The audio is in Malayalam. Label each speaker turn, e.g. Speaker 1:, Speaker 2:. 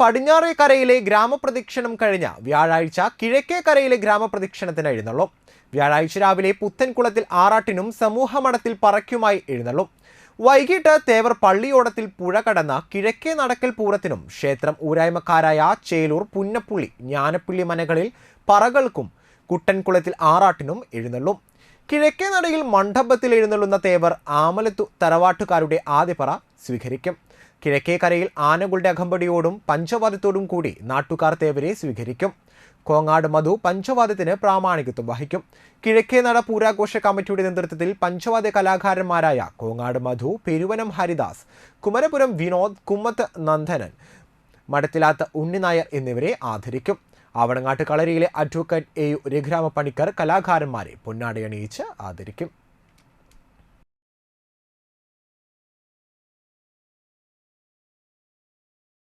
Speaker 1: പടിഞ്ഞാറേക്കരയിലെ ഗ്രാമപ്രദക്ഷിണം കഴിഞ്ഞ വ്യാഴാഴ്ച കിഴക്കേ കരയിലെ ഗ്രാമപ്രദക്ഷിണത്തിന് എഴുന്നള്ളും. വ്യാഴാഴ്ച രാവിലെ പുത്തൻകുളത്തിൽ ആറാട്ടിനും സമൂഹമഠത്തിൽ പറയ്ക്കുമായി എഴുന്നള്ളും. വൈകിട്ട് തേവർ പള്ളിയോടത്തിൽ പുഴ കടന്ന കിഴക്കേ നടക്കൽ പൂരത്തിനും ക്ഷേത്രം ഊരായ്മക്കാരായ ചേലൂർ പുന്നപ്പുള്ളി ജ്ഞാനപ്പുള്ളി മനകളിൽ പറകൾക്കും കുട്ടൻകുളത്തിൽ ആറാട്ടിനും എഴുന്നള്ളും. കിഴക്കേ നടയിൽ മണ്ഡപത്തിൽ എഴുന്നള്ളുന്ന തേവർ ആമലത്തു തറവാട്ടുകാരുടെ ആദ്യപറ സ്വീകരിക്കും. കിഴക്കേ കരയിൽ ആനകളുടെ അകമ്പടിയോടും പഞ്ചവാദത്തോടും കൂടി നാട്ടുകാർ തേവരെ സ്വീകരിക്കും. കോങ്ങാട് മധു പഞ്ചവാദത്തിന് പ്രാമാണികത്വം വഹിക്കും. കിഴക്കേ നട പൂരാഘോഷ കമ്മിറ്റിയുടെ നേതൃത്വത്തിൽ പഞ്ചവാദ്യ കലാകാരന്മാരായ കോങ്ങാട് മധു പെരുവനം ഹരിദാസ് കുമരപുരം വിനോദ് കുമ്മത്ത് നന്ദനൻ മടത്തിലാത്ത ഉണ്ണിനായർ എന്നിവരെ ആദരിക്കും. Avanangattu കളരിയിലെ advocate A U Raghurama Panicker കലാകാരന്മാരെ പൊന്നാടയണിയിച്ച് ആദരിക്കും.